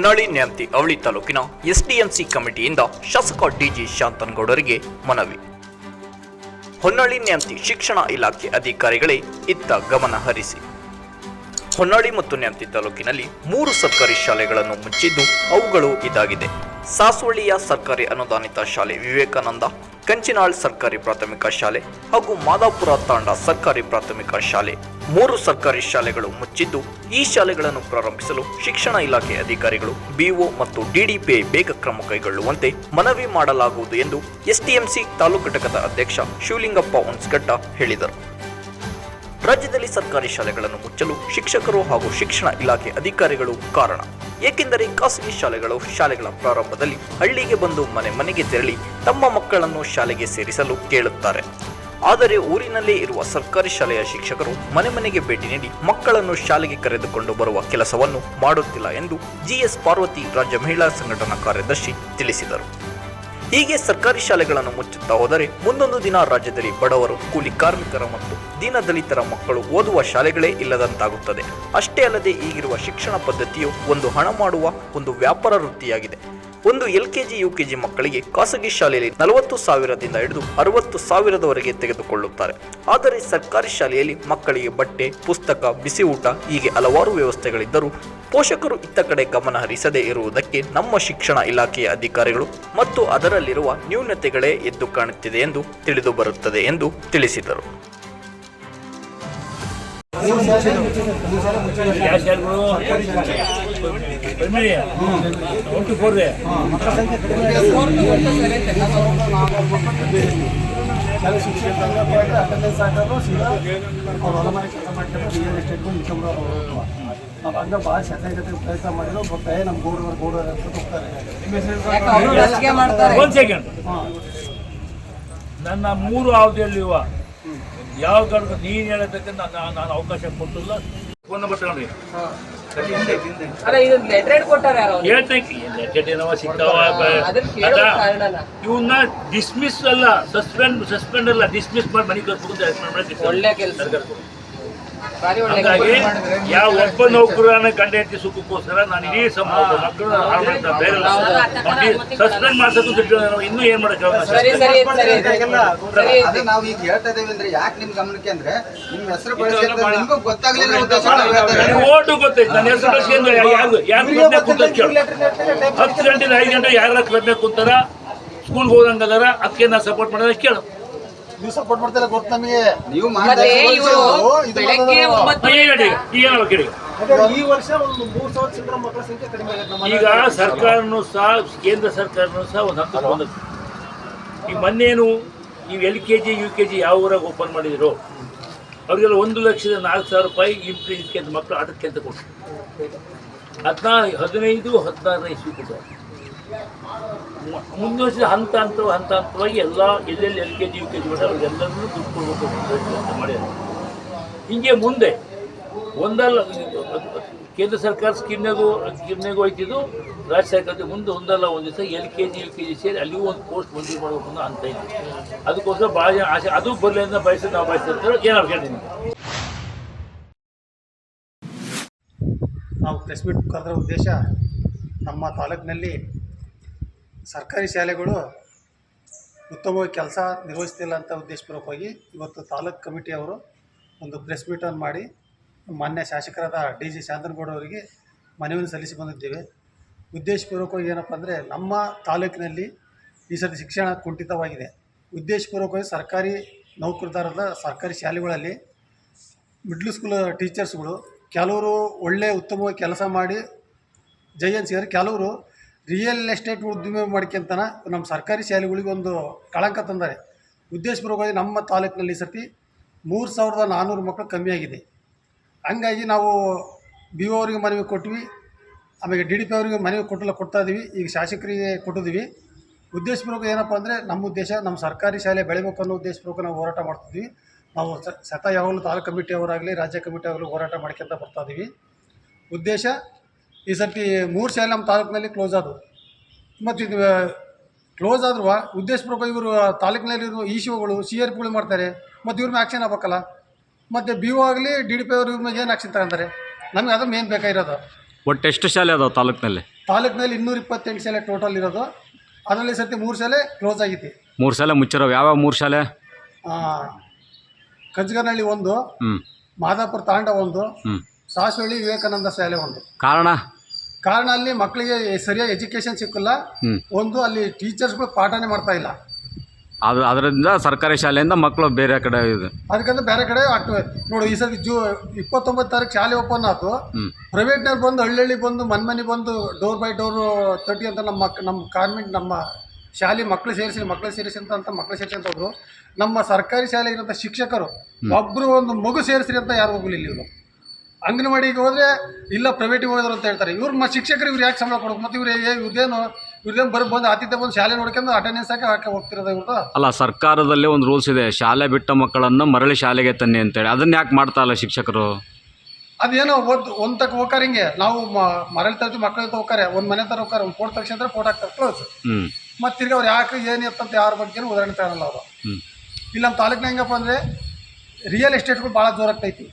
ಹೊನ್ನಾಳಿ ನ್ಯಾಮತಿ ಅವಳಿ ತಾಲೂಕಿನ ಎಸ್ಡಿಎಂಸಿ ಕಮಿಟಿಯಿಂದ ಶಾಸಕ ಡಿಜಿ ಶಾಂತನಗೌಡರಿಗೆ ಮನವಿ. ಹೊನ್ನಾಳಿ ನ್ಯಾಮತಿ ಶಿಕ್ಷಣ ಇಲಾಖೆ ಅಧಿಕಾರಿಗಳೇ ಇತ್ತ ಗಮನ ಹರಿಸಿ. ಹೊನ್ನಾಳಿ ಮತ್ತು ನ್ಯಾಮತಿ ತಾಲೂಕಿನಲ್ಲಿ ಮೂರು ಸರ್ಕಾರಿ ಶಾಲೆಗಳನ್ನು ಮುಚ್ಚಿದ್ದು ಅವುಗಳು ಇದಾಗಿದೆ. ಸಾಸ್ವಳ್ಳಿಯ ಸರ್ಕಾರಿ ಅನುದಾನಿತ ಶಾಲೆ ವಿವೇಕಾನಂದ, ಕಂಚಿನಾಳ್ ಸರ್ಕಾರಿ ಪ್ರಾಥಮಿಕ ಶಾಲೆ ಹಾಗೂ ಮಾದಾಪುರ ತಾಂಡ ಸರ್ಕಾರಿ ಪ್ರಾಥಮಿಕ ಶಾಲೆ. ಮೂರು ಸರ್ಕಾರಿ ಶಾಲೆಗಳು ಮುಚ್ಚಿದ್ದು ಈ ಶಾಲೆಗಳನ್ನು ಪ್ರಾರಂಭಿಸಲು ಶಿಕ್ಷಣ ಇಲಾಖೆ ಅಧಿಕಾರಿಗಳು, ಬಿಒ ಮತ್ತು ಡಿಡಿಪಿಐ ಬೇಗ ಕ್ರಮ ಕೈಗೊಳ್ಳುವಂತೆ ಮನವಿ ಮಾಡಲಾಗುವುದು ಎಂದು ಎಸ್ಟಿಎಂಸಿ ತಾಲೂಕು ಘಟಕದ ಅಧ್ಯಕ್ಷ ಶಿವಲಿಂಗಪ್ಪ ಹುನ್ಸ್ಗಡ್ಡ ಹೇಳಿದರು. ರಾಜ್ಯದಲ್ಲಿ ಸರ್ಕಾರಿ ಶಾಲೆಗಳನ್ನು ಮುಚ್ಚಲು ಶಿಕ್ಷಕರು ಹಾಗೂ ಶಿಕ್ಷಣ ಇಲಾಖೆ ಅಧಿಕಾರಿಗಳು ಕಾರಣ. ಏಕೆಂದರೆ ಖಾಸಗಿ ಶಾಲೆಗಳು ಶಾಲೆಗಳ ಪ್ರಾರಂಭದಲ್ಲಿ ಹಳ್ಳಿಗೆ ಬಂದು ಮನೆ ಮನೆಗೆ ತೆರಳಿ ತಮ್ಮ ಮಕ್ಕಳನ್ನು ಶಾಲೆಗೆ ಸೇರಿಸಲು ಕೇಳುತ್ತಾರೆ. ಆದರೆ ಊರಿನಲ್ಲೇ ಇರುವ ಸರ್ಕಾರಿ ಶಾಲೆಯ ಶಿಕ್ಷಕರು ಮನೆ ಮನೆಗೆ ಭೇಟಿ ನೀಡಿ ಮಕ್ಕಳನ್ನು ಶಾಲೆಗೆ ಕರೆದುಕೊಂಡು ಬರುವ ಕೆಲಸವನ್ನು ಮಾಡುತ್ತಿಲ್ಲ ಎಂದು ಜಿಎಸ್ ಪಾರ್ವತಿ ರಾಜ್ಯ ಮಹಿಳಾ ಸಂಘಟನಾ ಕಾರ್ಯದರ್ಶಿ ತಿಳಿಸಿದರು. ಹೀಗೆ ಸರ್ಕಾರಿ ಶಾಲೆಗಳನ್ನು ಮುಚ್ಚುತ್ತಾ ಹೋದರೆ ಮುಂದೊಂದು ದಿನ ರಾಜ್ಯದಲ್ಲಿ ಬಡವರು, ಕೂಲಿ ಕಾರ್ಮಿಕರ ಮತ್ತು ದೀನದಲಿತರ ಮಕ್ಕಳು ಓದುವ ಶಾಲೆಗಳೇ ಇಲ್ಲದಂತಾಗುತ್ತದೆ. ಅಷ್ಟೇ ಅಲ್ಲದೆ ಈಗಿರುವ ಶಿಕ್ಷಣ ಪದ್ಧತಿಯು ಒಂದು ಹಣ ಮಾಡುವ ಒಂದು ವ್ಯಾಪಾರ ವೃತ್ತಿಯಾಗಿದೆ. ಒಂದು ಎಲ್ ಕೆಜಿ ಯು ಕೆಜಿ ಮಕ್ಕಳಿಗೆ ಖಾಸಗಿ ಶಾಲೆಯಲ್ಲಿ ನಲವತ್ತು ಸಾವಿರದಿಂದ ಹಿಡಿದು ಅರವತ್ತು ಸಾವಿರದವರೆಗೆ ತೆಗೆದುಕೊಳ್ಳುತ್ತಾರೆ. ಆದರೆ ಸರ್ಕಾರಿ ಶಾಲೆಯಲ್ಲಿ ಮಕ್ಕಳಿಗೆ ಬಟ್ಟೆ, ಪುಸ್ತಕ ಬಿಸಿ ಊಟ ಹೀಗೆ ಹಲವಾರು ವ್ಯವಸ್ಥೆಗಳಿದ್ದರೂ ಪೋಷಕರು ಇತ್ತ ಕಡೆ ಗಮನ ಹರಿಸದೇ ಇರುವುದಕ್ಕೆ ನಮ್ಮ ಶಿಕ್ಷಣ ಇಲಾಖೆಯ ಅಧಿಕಾರಿಗಳು ಮತ್ತು ಅದರಲ್ಲಿರುವ ನ್ಯೂನತೆಗಳೇ ಎದ್ದು ಕಾಣುತ್ತಿದೆ ಎಂದು ತಿಳಿದು ಬರುತ್ತದೆ ಎಂದು ತಿಳಿಸಿದರು. ಶಾಲೆಗಳು ಪ್ರೈಮರಿ ಒನ್ ಟು ಫೋರ್ ಶಾಲೆ ಶಿಕ್ಷಣ ಸಂಘ ಅಟೆಂಡೆನ್ಸ್ ಹಾಕೋದು ಸೀದಾ ಅವ್ರು ಹೊಲ ಮನೆ ಕೆಲಸ ಮಾಡ್ಕೊಂಡು ರಿಯಲ್ ಎಸ್ಟೇಟ್ ಇನ್ಕಮ್ ನಾವು ಹಂಗೆ ಭಾಳ ಶತೆ ಜೊತೆ ಪ್ರಯತ್ನ ಮಾಡಿದ್ರು ನಮ್ಮ ಗೌಡವರು ಅಂತ ಹೋಗ್ತಾರೆ. ಒಂದು ಸೆಕೆಂಡ್ ನನ್ನ ಮೂರು ಅವಧಿಯಲ್ಲಿರುವ ಯಾವ ಕಾರಣಕ್ಕೂ ನೀನು ಹೇಳತಕ್ಕ ನಾನು ನಾನು ಅವಕಾಶ ಕೊಟ್ಟಿಲ್ಲ. ಫೋನ್ ನಂಬರ್ ತಗೊಂಡ್ರಿ ಅಲ್ಲ ಏನವ ಸಿಗ್ತಾವ ಇವನ್ನ ಡಿಸ್ಮಿಸ್ ಅಲ್ಲ ಸಸ್ಪೆಂಡ್ ಸಸ್ಪೆಂಡ್ ಅಲ್ಲ ಡಿಸ್ಮಿಸ್ ಮಾಡಿ ಮನೆ ಕಳ್ಸ್ಬೇಕು. ಒಳ್ಳೆ ಕೆಲ್ಸ. ಸರ್ಕಾರ ಕೊಡು. ಭಾರಿ ಒಳ್ಳೆ ಹಾಗಾಗಿ ಯಾವ ಒಬ್ಬ ನೌಕರನ ಗಂಡ ಹೆಂಡತಿ ಸುಖಕ್ಕೋಸ್ಕರ ನಾನು ಇಡೀ ಸಮಾಜ ಮಕ್ಕಳು ಹಾಳು ಮಾಡ್ತಾ ಬೇರೆ ಸಸ್ಪೆಂಡ್ ಮಾಡ್ಸಕ್ಕೆ ಇನ್ನೂ ಏನ್ ಮಾಡಕ್ಕೆ ನಾವು ಈಗ ಹೇಳ್ತಾ ಇದ್ದೇವೆ ಅಂದ್ರೆ ಯಾಕೆ ನಿಮ್ ಗಮನಕ್ಕೆ ಅಂದ್ರೆ ನಿಮ್ ಹೆಸರು ಬಳಸಿ ಗೊತ್ತಾಗ್ಲಿಲ್ಲ ಓಟು ಗೊತ್ತೈತೆ ನನ್ನ ಹೆಸರು ಬಳಸ್ಕೊಂಡು ಯಾರು ಯಾರು ಕ್ಲಬ್ನಾಗ ಕುಂತ ಕೇಳು. ಹತ್ತು ಗಂಟೆ ಐದು ಗಂಟೆ ಯಾರ ಕ್ಲಬ್ನಾಗ ಕೂತಾರ ಸ್ಕೂಲ್ಗೆ ಹೋದಂಗದಾರ ಅದಕ್ಕೆ ನಾ ಸಪೋರ್ಟ್ ಮಾಡೋದ ಕೇಳು. ನೀವು ಸಪೋರ್ಟ್ ಮಾಡ್ತಿಲ್ಲ ಗೊತ್ತು ನಮಗೆ. ನೀವು ಬೆಳಗ್ಗೆ. ಒಂಬತ್ತು ಈ ವರ್ಷ ಒಂದು ಮೂರು ಸಾವಿರ ಚಿಲ್ಲರ ಮಕ್ಕಳ ಸಂಖ್ಯೆ ಕಡಿಮೆ ಆಗೈತೆ ನಮ್ಮ ಈಗ ಸರ್ಕಾರನು ಸಹ ಕೇಂದ್ರ ಸರ್ಕಾರನು ಸಹ ಒಂದು ಹಂತ ಬಂದದ್ದು. ಈ ಮೊನ್ನೇನು ನೀವು L K G U K G ಯಾವ ಊರಾಗ ಓಪನ್ ಮಾಡಿದಿರೋ ಅವರಿಗೆಲ್ಲ ಒಂದು ಲಕ್ಷದ ನಾಲ್ಕು ಸಾವಿರ ರೂಪಾಯಿ ಇಂಪ್ರೀಸ್ ಮಕ್ಕಳು ಆಟಕ್ಕೆ ಅಂತ ಕೊಟ್ಟರು ಹದಿನಾ ಹದಿನೈದು ಹದಿನಾರನೇ ಇಸ್ವಿ ಕೊಟ್ಟರು ಮು- ಮುಂದಿನ ವರ್ಷದ ಹಂತ ಹಂತ ಹಂತ ಹಂತವಾಗಿ ಎಲ್ಲ ಎಲ್ಲೆಲ್ಲಿ L K G U K G ಮಾಡಿ ಅವ್ರಿಗೆಲ್ಲರೂ ದುಡ್ಡು ಕೊಡ್ಬೇಕು ಅಂತ ಮಾಡಿದ್ದಾರೆ ಹಿಂಗೆ ಮುಂದೆ ಒಂದಲ್ಲ, ಕೇಂದ್ರ ಸರ್ಕಾರ ಸ್ಕೀಮ್ನಾಗೂ ಸ್ಕೀಮ್ನಾಗೂ ಹೋಯ್ತಿದ್ದು, ರಾಜ್ಯ ಸರ್ಕಾರದ ಮುಂದೆ ಒಂದಲ್ಲ, ಒಂದು ದಿವಸ L K G U K G ಸೇರಿ ಅಲ್ಲಿಗೂ ಒಂದು ಪೋಸ್ಟ್ ಮಂಜೂರು ಮಾಡಬೇಕು ಅನ್ನೋ ಅಂತ ಇದೆ. ಅದಕ್ಕೋಸ್ಕರ ಭಾಳ ಜನ ಆಸೆ, ಅದು ಬರಲಿ ಅಂತ ಬಯಸಿ ನಾವು ಬಯಸ್ತಿರ್ತಾರೆ ಏನಾದ್ರು ನಿಮ್ಗೆ. ನಾವು ಪ್ರೆಸ್ ಮೀಟ್ ಕರೆದ ಉದ್ದೇಶ ನಮ್ಮ ತಾಲೂಕಿನಲ್ಲಿ ಸರ್ಕಾರಿ ಶಾಲೆಗಳು ಉತ್ತಮವಾಗಿ ಕೆಲಸ ನಿರ್ವಹಿಸ್ತಿಲ್ಲ ಅಂತ ಉದ್ದೇಶಪೂರ್ವಕವಾಗಿ ಇವತ್ತು ತಾಲೂಕು ಕಮಿಟಿಯವರು ಒಂದು ಪ್ರೆಸ್ ಮೀಟನ್ನು ಮಾಡಿ ಮಾನ್ಯ ಶಾಸಕರಾದ ಡಿ ಜಿ ಶಾಂತನಗೌಡ ಅವರಿಗೆ ಮನವಿಯನ್ನು ಸಲ್ಲಿಸಿ ಬಂದಿದ್ದೇವೆ. ಉದ್ದೇಶಪೂರ್ವಕವಾಗಿ ಏನಪ್ಪ ಅಂದರೆ ನಮ್ಮ ತಾಲೂಕಿನಲ್ಲಿ ಈ ಸರ್ತಿ ಶಿಕ್ಷಣ ಕುಂಠಿತವಾಗಿದೆ. ಉದ್ದೇಶಪೂರ್ವಕವಾಗಿ ಸರ್ಕಾರಿ ನೌಕರದಾರದ ಸರ್ಕಾರಿ ಶಾಲೆಗಳಲ್ಲಿ ಮಿಡ್ಲ್ ಸ್ಕೂಲ್ ಟೀಚರ್ಸ್ಗಳು ಕೆಲವರು ಒಳ್ಳೆ ಉತ್ತಮವಾಗಿ ಕೆಲಸ ಮಾಡಿ ಜೈ ಕೆಲವರು ರಿಯಲ್ ಎಸ್ಟೇಟ್ ಉದ್ದಿಮೆ ಮಾಡ್ಕೊಂತನ ನಮ್ಮ ಸರ್ಕಾರಿ ಶಾಲೆಗಳಿಗೆ ಒಂದು ಕಳಂಕ ತಂದರೆ. ಉದ್ದೇಶಪೂರ್ವಕವಾಗಿ ನಮ್ಮ ತಾಲೂಕಿನಲ್ಲಿ ಸತಿ ಮೂರು ಸಾವಿರದ ನಾನ್ನೂರು ಮಕ್ಕಳು ಕಮ್ಮಿಯಾಗಿದೆ ಹಂಗಾಗಿ ನಾವು ಬಿ ಒ ಅವರಿಗೆ ಮನವಿ ಕೊಟ್ವಿ, ಆಮೇಲೆ ಡಿ ಡಿ ಪಿ ಅವರಿಗೆ ಮನವಿ ಕೊಟ್ಟಲ್ಲ ಕೊಡ್ತಾ ಇದ್ದೀವಿ ಈಗ ಶಾಸಕರಿಗೆ ಕೊಟ್ಟಿದ್ದೀವಿ ಉದ್ದೇಶಪೂರ್ವಕ ಏನಪ್ಪ ಅಂದರೆ ನಮ್ಮ ಉದ್ದೇಶ ನಮ್ಮ ಸರ್ಕಾರಿ ಶಾಲೆ ಬೆಳಿಬೇಕು ಅನ್ನೋ ಉದ್ದೇಶಪೂರ್ವಕ ನಾವು ಹೋರಾಟ ಮಾಡ್ತಿದ್ವಿ. ನಾವು ಸತ ಯಾವಾಗಲೂ ತಾಲೂಕು ಕಮಿಟಿಯವರಾಗಲಿ ರಾಜ್ಯ ಕಮಿಟಿಯವರಾಗಲಿ ಹೋರಾಟ ಮಾಡ್ಕೊಂತ ಬರ್ತಾ ಇದ್ದೀವಿ ಉದ್ದೇಶ ಈ ಸರ್ತಿ ಮೂರು ಶಾಲೆ ನಮ್ಮ ತಾಲೂಕಿನಲ್ಲಿ ಕ್ಲೋಸ್ ಆದವು. ಮತ್ತು ಇದು ಕ್ಲೋಸ್ ಆದ್ರೂ ಉದ್ದೇಶಪೂರ್ವಕ ಇವರು ತಾಲೂಕಿನಲ್ಲಿರುವ ಇ ಶಿವಗಳು ಸಿ ಆರ್ ಪಿಗಳು ಮಾಡ್ತಾರೆ. ಮತ್ತು ಇವ್ರ ಮೇಲೆ ಆ್ಯಕ್ಷನ್ ಆಗ್ಬೇಕಲ್ಲ. ಮತ್ತು ಬಿ ಒ ಆಗಲಿ ಡಿ ಡಿ ಪಿ ಅವ್ರ ಇವ್ರ ಮೇಲೆ ಏನು ಆ್ಯಕ್ಷನ್ ತಗೊಂತಾರೆ? ನಮಗೆ ಅದು ಮೇನ್ ಬೇಕಾಗಿರೋದು ಒಟ್ಟು ಎಷ್ಟು ಶಾಲೆ ಅದಾವೆ ತಾಲೂಕಿನಲ್ಲಿ? ತಾಲೂಕಿನಲ್ಲಿ ಇನ್ನೂರ ಇಪ್ಪತ್ತೆಂಟು ಶಾಲೆ ಟೋಟಲ್ ಇರೋದು. ಅದರಲ್ಲಿ ಸರ್ತಿ ಮೂರು ಶಾಲೆ ಕ್ಲೋಸ್ ಆಗೈತಿ ಮೂರು ಶಾಲೆ ಮುಚ್ಚಿರೋ ಯಾವ್ಯಾವ ಮೂರು ಶಾಲೆ? ಕಂಜಗನಹಳ್ಳಿ ಒಂದು ಹ್ಞೂ ಮಾದಾಪುರ ತಾಂಡ ಒಂದು ಸಾಸವಳ್ಳಿ ವಿವೇಕಾನಂದ ಶಾಲೆ ಒಂದು. ಕಾರಣ? ಕಾರಣ ಅಲ್ಲಿ ಮಕ್ಕಳಿಗೆ ಸರಿಯಾಗಿ ಎಜುಕೇಶನ್ ಸಿಕ್ಕಲ್ಲ. ಒಂದು ಅಲ್ಲಿ ಟೀಚರ್ಸ್ಗಳು ಪಾಠನೇ ಮಾಡ್ತಾ ಇಲ್ಲ. ಅದು ಅದರಿಂದ ಸರ್ಕಾರಿ ಶಾಲೆಯಿಂದ ಮಕ್ಕಳು ಬೇರೆ ಕಡೆ ಇದೆ. ಅದಕ್ಕಂತ ಬೇರೆ ಕಡೆ ಅಟ್- ನೋಡಿ ಈ ಸತಿ ಜೂ ಇಪ್ಪತ್ತೊಂಬತ್ತು ತಾರೀಕು ಶಾಲೆ ಓಪನ್ ಆಯ್ತು ಪ್ರೈವೇಟ್ನಲ್ಲಿ ಬಂದು ಹಳ್ಳಿ ಬಂದು ಮನೆ ಮನೆ ಬಂದು ಡೋರ್ ಬೈ ಡೋರ್ ತರ್ಟಿ ಅಂತ ನಮ್ಮ ಮಕ್ ನಮ್ಮ ಕಾನ್ವೆಂಟ್ ನಮ್ಮ ಶಾಲೆ ಮಕ್ಕಳು ಸೇರಿಸಿ ಮಕ್ಕಳು ಸೇರಿಸಿ ಅಂತ ಅಂತ ಮಕ್ಕಳು ಸೇರಿಸಿ ಅಂತ ಹೋದ್ರು. ನಮ್ಮ ಸರ್ಕಾರಿ ಶಾಲೆ ಇರೋಂಥ ಶಿಕ್ಷಕರು ಒಬ್ಬರು ಒಂದು ಮಗು ಸೇರಿಸ್ರಿ ಅಂತ ಯಾರು ಹೋಗಲಿಲ್ಲ ಇವರು. ಅಂಗನವಾಡಿಗೆ ಹೋದರೆ ಇಲ್ಲ ಪ್ರೈವೇಟಿಗೆ ಹೋದ್ರು ಅಂತ ಹೇಳ್ತಾರೆ. ಇವ್ರು ಮ ಶಿಕ್ಷಕರು ಇವ್ರು ಯಾಕೆ ಸಂಬಳ ಕೊಡಬೇಕು? ಮತ್ತು ಇವ್ರು ಇವ್ರದ್ದೇನು ಇವ್ರದ್ದೇನು ಬರ್ ಬಂದು ಆತಿಥ್ಯ ಬಂದು ಶಾಲೆ ನೋಡ್ಕೊಂಡು ಅಟೆಂಡೆನ್ಸ್ ಹಾಕಿ ಹಾಕಿ ಹೋಗ್ತಿರೋದು ಇವ್ರದ್ದು ಅಲ್ಲ ಸರ್ಕಾರದಲ್ಲೇ ಒಂದು ರೂಲ್ಸ್ ಇದೆ. ಶಾಲೆ ಬಿಟ್ಟ ಮಕ್ಕಳನ್ನು ಮರಳಿ ಶಾಲೆಗೆ ತನ್ನಿ ಅಂತೇಳಿ ಅದನ್ನ ಯಾಕೆ ಮಾಡ್ತಾ ಇಲ್ಲ ಶಿಕ್ಷಕರು? ಅದೇನೋ ಒಂದು ಒಂದು ತಕ್ಕ ಹೋಗ್ತಾರೆ ಹಿಂಗೆ. ನಾವು ಮರಳಿ ತರ್ತೀವಿ ಮಕ್ಕಳ ಹೋಗ್ತಾರೆ. ಒಂದು ಮನೆ ತರ ಹೋಗ್ತಾರೆ. ಒಂದು ಫೋಟೋ ತಕ್ಷಣ ಫೋಟೋ ಹಾಕ್ತಾರೆ ಕ್ಲೋಸ್ ಮತ್ತು ತಿರ್ಗಿ ಅವ್ರು ಯಾಕೆ ಏನು ಎತ್ತಂತ ಯಾರ ಬಗ್ಗೆ ಉದಾಹರಣೆ ತಗೊಳಲ್ಲ ಅವರು. ಇಲ್ಲಿ ನಮ್ಮ ತಾಲೂಕಿನ ಹೆಂಗಪ್ಪ ಅಂದರೆ ರಿಯಲ್ ಎಸ್ಟೇಟ್ಗಳು ಭಾಳ ಜೋರಾಗ್ತೈತಿ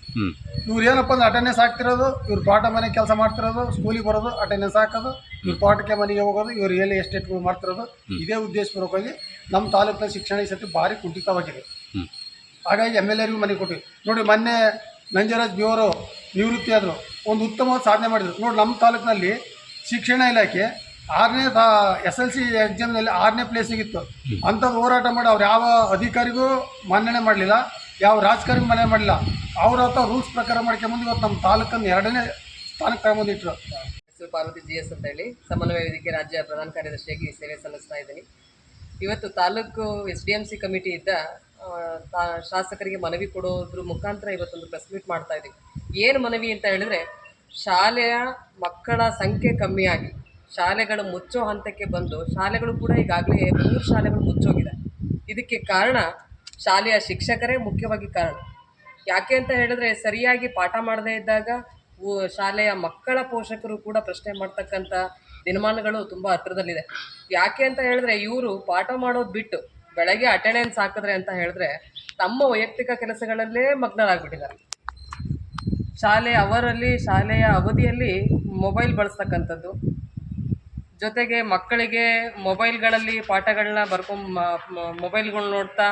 ಇವ್ರು ಏನಪ್ಪ ಅಂದ್ರೆ ಅಟೆಂಡೆನ್ಸ್ ಹಾಕ್ತಿರೋದು ಇವ್ರು ತೋಟ ಮನೆ ಕೆಲಸ ಮಾಡ್ತಿರೋದು ಸ್ಕೂಲಿಗೆ ಬರೋದು ಅಟೆಂಡೆನ್ಸ್ ಹಾಕೋದು ಇವ್ರು ತೋಟಕ್ಕೆ ಮನೆಗೆ ಹೋಗೋದು ಇವ್ರು ರಿಯಲ್ ಎಸ್ಟೇಟ್ಗಳು ಮಾಡ್ತಿರೋದು. ಇದೇ ಉದ್ದೇಶ ಪೂರ್ವಕವಾಗಿ ನಮ್ಮ ತಾಲೂಕಿನ ಶಿಕ್ಷಣ ಈ ಸತಿ ಭಾರಿ ಕುಂಠಿತವಾಗಿದೆ. ಹಾಗಾಗಿ ಎಂ ಎಲ್ ಎರಿಗೂ ಮನೆ ಕೊಟ್ಟಿವಿ ನೋಡಿ ಮೊನ್ನೆ ನಂಜರಾಜ್ ಬಿ ಅವರು ನಿವೃತ್ತಿ ಆದರು. ಒಂದು ಉತ್ತಮವಾದ ಸಾಧನೆ ಮಾಡಿದರು. ನೋಡಿ ನಮ್ಮ ತಾಲೂಕಿನಲ್ಲಿ ಶಿಕ್ಷಣ ಇಲಾಖೆ ಆರನೇ ತಾ ಎಸ್ ಎಲ್ ಸಿ ಎಕ್ಸಾಮ್ನಲ್ಲಿ ಆರನೇ ಪ್ಲೇಸಿಗಿತ್ತು ಅಂಥದ್ದು ಹೋರಾಟ ಮಾಡಿ ಅವ್ರು ಯಾವ ಅಧಿಕಾರಿಗೂ ಮನ್ನಣೆ ಮಾಡಲಿಲ್ಲ. ಯಾವ ರಾಜಕಾರಣ ಮನೆ ಮಾಡಿಲ್ಲ ಅವ್ರ ಹತ್ರ ರೂಲ್ಸ್ ಪ್ರಕಾರ ಮಾಡ್ಕೊಂಬಂದು ಇವತ್ತು ನಮ್ಮ ತಾಲೂಕನ್ನು ಎರಡನೇ ಸ್ಥಾನಕ್ಕೆ ತಗೊಂಬಂದಿಟ್ರು ಹೆಸರು ಪಾರ್ವತಿ ಜಿ ಎಸ್ ಅಂತ ಹೇಳಿ. ಸಮನ್ವಯ ವೇದಿಕೆ ರಾಜ್ಯ ಪ್ರಧಾನ ಕಾರ್ಯದರ್ಶಿಯಾಗಿ ಸೇವೆ ಸಲ್ಲಿಸ್ತಾ ಇದ್ದೀನಿ. ಇವತ್ತು taluk S D M C committee ಇದ್ದ ಶಾಸಕರಿಗೆ ಮನವಿ ಕೊಡೋದ್ರ ಮುಖಾಂತರ ಇವತ್ತೊಂದು ಪ್ರೆಸ್ ಮೀಟ್ ಮಾಡ್ತಾ ಇದ್ದೀವಿ ಏನು ಮನವಿ ಅಂತ ಹೇಳಿದ್ರೆ, ಶಾಲೆಯ ಮಕ್ಕಳ ಸಂಖ್ಯೆ ಕಮ್ಮಿಯಾಗಿ, ಶಾಲೆಗಳು ಮುಚ್ಚೋ ಹಂತಕ್ಕೆ ಬಂದು, ಶಾಲೆಗಳು ಕೂಡ ಈಗಾಗಲೇ ಮೂರು ಶಾಲೆಗಳು ಮುಚ್ಚೋಗಿದೆ. ಇದಕ್ಕೆ ಕಾರಣ ಶಾಲೆಯ ಶಿಕ್ಷಕರೇ ಮುಖ್ಯವಾಗಿ ಕಾರಣ. ಯಾಕೆ ಅಂತ ಹೇಳಿದ್ರೆ ಸರಿಯಾಗಿ ಪಾಠ ಮಾಡದೇ ಇದ್ದಾಗ ಶಾಲೆಯ ಮಕ್ಕಳ ಪೋಷಕರು ಕೂಡ ಪ್ರಶ್ನೆ ಮಾಡ್ತಕ್ಕಂಥ ದಿನಮಾನಗಳು ತುಂಬ ಹತ್ತಿರದಲ್ಲಿದೆ ಯಾಕೆ ಅಂತ ಹೇಳಿದ್ರೆ ಇವರು ಪಾಠ ಮಾಡೋದು ಬಿಟ್ಟು ಬೆಳಗ್ಗೆ ಅಟೆಂಡೆನ್ಸ್ ಹಾಕಿದ್ರೆ ಅಂತ ಹೇಳಿದ್ರೆ ತಮ್ಮ ವೈಯಕ್ತಿಕ ಕೆಲಸಗಳಲ್ಲೇ ಮಗ್ನರಾಗ್ಬಿಟ್ಟಿದ್ದಾರೆ. ಶಾಲೆ ಅವರಲ್ಲಿ, ಶಾಲೆಯ ಅವಧಿಯಲ್ಲಿ ಮೊಬೈಲ್ ಬಳಸ್ತಕ್ಕಂಥದ್ದು. ಜೊತೆಗೆ ಮಕ್ಕಳಿಗೆ ಮೊಬೈಲ್ಗಳಲ್ಲಿ ಪಾಠಗಳನ್ನ ಬರ್ಕೊಂಡ್ ಮೊಬೈಲ್ಗಳು ನೋಡ್ತಾ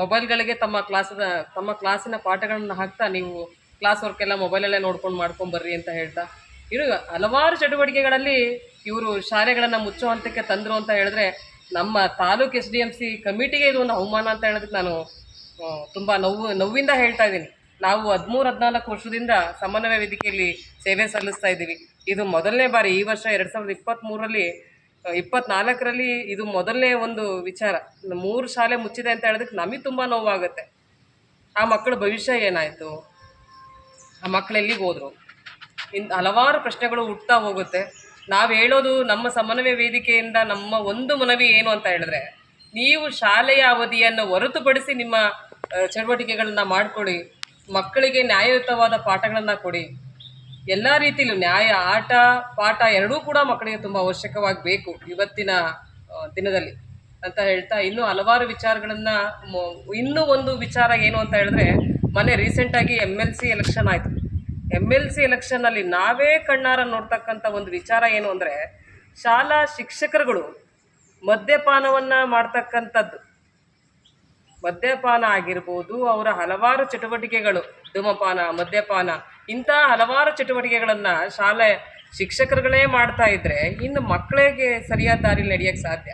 ಮೊಬೈಲ್ಗಳಿಗೆ ತಮ್ಮ ಕ್ಲಾಸದ, ತಮ್ಮ ಕ್ಲಾಸಿನ ಪಾಠಗಳನ್ನು ಹಾಕ್ತಾ ನೀವು ಕ್ಲಾಸ್ ವರ್ಕ್ ಎಲ್ಲ ಮೊಬೈಲಲ್ಲೇ ನೋಡ್ಕೊಂಡು ಮಾಡ್ಕೊಂಬರ್ರಿ ಅಂತ ಹೇಳ್ತಾ. ಇನ್ನು ಹಲವಾರು ಚಟುವಟಿಕೆಗಳಲ್ಲಿ ಇವರು ಶಾಲೆಗಳನ್ನು ಮುಚ್ಚೋ ಹಂತಕ್ಕೆ ತಂದರು ಅಂತ ಹೇಳಿದ್ರೆ ನಮ್ಮ taluk S D M C ಕಮಿಟಿಗೆ ಇದು ಒಂದು ಅವಮಾನ ಅಂತ ಹೇಳೋದಕ್ಕೆ ನಾನು ತುಂಬ ನೋವು, ನೋವಿಂದ ಹೇಳ್ತಾ ಇದ್ದೀನಿ. ನಾವು ಹದಿಮೂರು, ಹದಿನಾಲ್ಕು ವರ್ಷದಿಂದ ಸಮನ್ವಯ ವೇದಿಕೆಯಲ್ಲಿ ಸೇವೆ ಸಲ್ಲಿಸ್ತಾ ಇದ್ದೀವಿ. ಇದು ಮೊದಲನೇ ಬಾರಿ ಈ ವರ್ಷ ಎರಡು ಸಾವಿರದ ಇಪ್ಪತ್ತ್ಮೂರರಲ್ಲಿ ಇಪ್ಪತ್ನಾಲ್ಕರಲ್ಲಿ ಇದು ಮೊದಲನೇ ಒಂದು ವಿಚಾರ. ಮೂರು ಶಾಲೆ ಮುಚ್ಚಿದೆ ಅಂತ ಹೇಳೋದಕ್ಕೆ ನಮಗೆ ತುಂಬ ನೋವಾಗುತ್ತೆ. ಆ ಮಕ್ಕಳ ಭವಿಷ್ಯ ಏನಾಯಿತು? ಆ ಮಕ್ಕಳು ಎಲ್ಲಿಗೆ ಹೋದರು? ಇನ್ನು ಹಲವಾರು ಪ್ರಶ್ನೆಗಳು ಹುಟ್ತಾ ಹೋಗುತ್ತೆ. ನಾವು ಹೇಳೋದು ನಮ್ಮ ಸಮನ್ವಯ ವೇದಿಕೆಯಿಂದ ನಮ್ಮ ಒಂದು ಮನವಿ ಏನು ಅಂತ ಹೇಳಿದ್ರೆ, ನೀವು ಶಾಲೆಯ ಅವಧಿಯನ್ನು ಹೊರತುಪಡಿಸಿ ನಿಮ್ಮ ಚಟುವಟಿಕೆಗಳನ್ನ ಮಾಡಿಕೊಡಿ, ಮಕ್ಕಳಿಗೆ ನ್ಯಾಯಯುತವಾದ ಪಾಠಗಳನ್ನು ಕೊಡಿ ಎಲ್ಲ ರೀತಿಯಲ್ಲೂ ನ್ಯಾಯ, ಆಟ, ಪಾಠ ಎರಡೂ ಕೂಡ ಮಕ್ಕಳಿಗೆ ತುಂಬ ಅವಶ್ಯಕವಾಗಿ ಬೇಕು ಇವತ್ತಿನ ದಿನದಲ್ಲಿ ಅಂತ ಹೇಳ್ತಾ ಇನ್ನೂ ಹಲವಾರು ವಿಚಾರಗಳನ್ನು ಇನ್ನೂ ಒಂದು ವಿಚಾರ ಏನು ಅಂತ ಹೇಳಿದ್ರೆ ಮೊನ್ನೆ ರೀಸೆಂಟಾಗಿ ಎಂ ಎಲ್ ಸಿ ಎಲೆಕ್ಷನ್ ಆಯಿತು. ಎಂ ಎಲ್ ಸಿ ಎಲೆಕ್ಷನ್ನಲ್ಲಿ ನಾವೇ ಕಣ್ಣಾರ ನೋಡ್ತಕ್ಕಂಥ ಒಂದು ವಿಚಾರ ಏನು ಅಂದರೆ ಶಾಲಾ ಶಿಕ್ಷಕರುಗಳು ಮದ್ಯಪಾನವನ್ನು ಮಾಡ್ತಕ್ಕಂಥದ್ದು. ಮದ್ಯಪಾನ ಆಗಿರ್ಬೋದು, ಅವರ ಹಲವಾರು ಚಟುವಟಿಕೆಗಳು ಧೂಮಪಾನ, ಮದ್ಯಪಾನ ಇಂಥ ಹಲವಾರು ಚಟುವಟಿಕೆಗಳನ್ನು ಶಾಲೆ ಶಿಕ್ಷಕರುಗಳೇ ಮಾಡ್ತಾ ಇದ್ದರೆ ಇನ್ನು ಮಕ್ಕಳಿಗೆ ಸರಿಯಾದ ದಾರಿಲಿ ನಡೆಯೋಕ್ಕೆ ಸಾಧ್ಯ?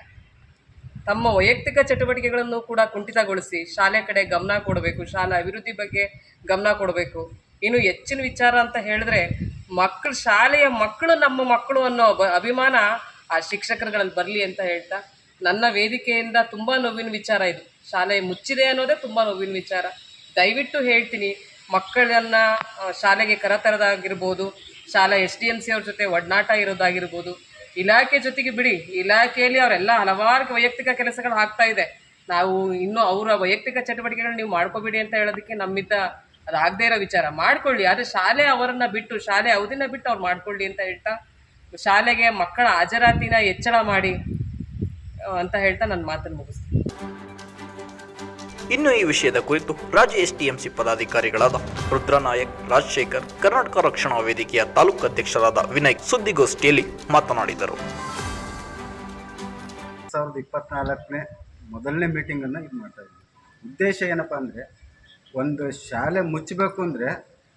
ತಮ್ಮ ವೈಯಕ್ತಿಕ ಚಟುವಟಿಕೆಗಳನ್ನು ಕೂಡ ಕುಂಠಿತಗೊಳಿಸಿ ಶಾಲೆ ಕಡೆ ಗಮನ ಕೊಡಬೇಕು, ಶಾಲಾ ಅಭಿವೃದ್ಧಿ ಬಗ್ಗೆ ಗಮನ ಕೊಡಬೇಕು. ಇನ್ನು ಹೆಚ್ಚಿನ ವಿಚಾರ ಅಂತ ಹೇಳಿದ್ರೆ ಮಕ್ಕಳು ಶಾಲೆಯ ಮಕ್ಕಳು ನಮ್ಮ ಮಕ್ಕಳು ಅನ್ನೋ ಅಭಿಮಾನ ಆ ಶಿಕ್ಷಕರುಗಳಲ್ಲಿ ಬರಲಿ ಅಂತ ಹೇಳ್ತಾ, ನನ್ನ ವೇದಿಕೆಯಿಂದ ತುಂಬ ನೋವಿನ ವಿಚಾರ ಇದು. ಶಾಲೆ ಮುಚ್ಚಿದೆ ಅನ್ನೋದೇ ತುಂಬ ನೋವಿನ ವಿಚಾರ. ದಯವಿಟ್ಟು ಹೇಳ್ತೀನಿ ಮಕ್ಕಳನ್ನು ಶಾಲೆಗೆ ಕರೆತರೋದಾಗಿರ್ಬೋದು, ಶಾಲಾ ಎಸ್ ಡಿ ಎಂ ಸಿ ಅವ್ರ ಜೊತೆ ಒಡನಾಟ ಇರೋದಾಗಿರ್ಬೋದು, ಇಲಾಖೆ ಜೊತೆಗೆ ಬಿಡಿ, ಇಲಾಖೆಯಲ್ಲಿ ಅವರೆಲ್ಲ ಹಲವಾರು ವೈಯಕ್ತಿಕ ಕೆಲಸಗಳು ಆಗ್ತಾ ಇದೆ. ನಾವು ಇನ್ನೂ ಅವರ ವೈಯಕ್ತಿಕ ಚಟುವಟಿಕೆಗಳನ್ನ ನೀವು ಮಾಡ್ಕೋಬೇಡಿ ಅಂತ ಹೇಳೋದಕ್ಕೆ ನಮ್ಮಿಂದ ಆಗದೇ ಇರೋ ವಿಚಾರ. ಮಾಡ್ಕೊಳ್ಳಿ, ಆದರೆ ಶಾಲೆ ಅವರನ್ನ ಬಿಟ್ಟು, ಶಾಲೆ ಅವಧಿನ ಬಿಟ್ಟು ಅವ್ರು ಮಾಡ್ಕೊಳ್ಳಿ ಅಂತ ಹೇಳ್ತಾ, ಶಾಲೆಗೆ ಮಕ್ಕಳ ಹಾಜರಾತಿನ ಹೆಚ್ಚಳ ಮಾಡಿ ಅಂತ ಹೇಳ್ತಾ ನನ್ನ ಮಾತನ್ನು ಮುಗಿಸ್ತೀನಿ. ಇನ್ನು ಈ ವಿಷಯದ ಕುರಿತು ರಾಜ್ಯ ಎಸ್ಟಿಎಂಸಿ ಪದಾಧಿಕಾರಿಗಳಾದ ರುದ್ರನಾಯಕ್, ರಾಜಶೇಖರ್, ಕರ್ನಾಟಕ ರಕ್ಷಣಾ ವೇದಿಕೆಯ ತಾಲೂಕು ಅಧ್ಯಕ್ಷರಾದ ವಿನಯ್ ಸುದ್ದಿಗೋಷ್ಠಿಯಲ್ಲಿ ಮಾತನಾಡಿದರು. ಸಾವಿರದ ಇಪ್ಪತ್ನಾಲ್ಕನೇ ಮೊದಲನೇ ಮೀಟಿಂಗನ್ನು ಇದು ಮಾಡ್ತಾ ಇದ್ದೀವಿ ಉದ್ದೇಶ ಏನಪ್ಪ ಅಂದರೆ, ಒಂದು ಶಾಲೆ ಮುಚ್ಚಬೇಕು ಅಂದರೆ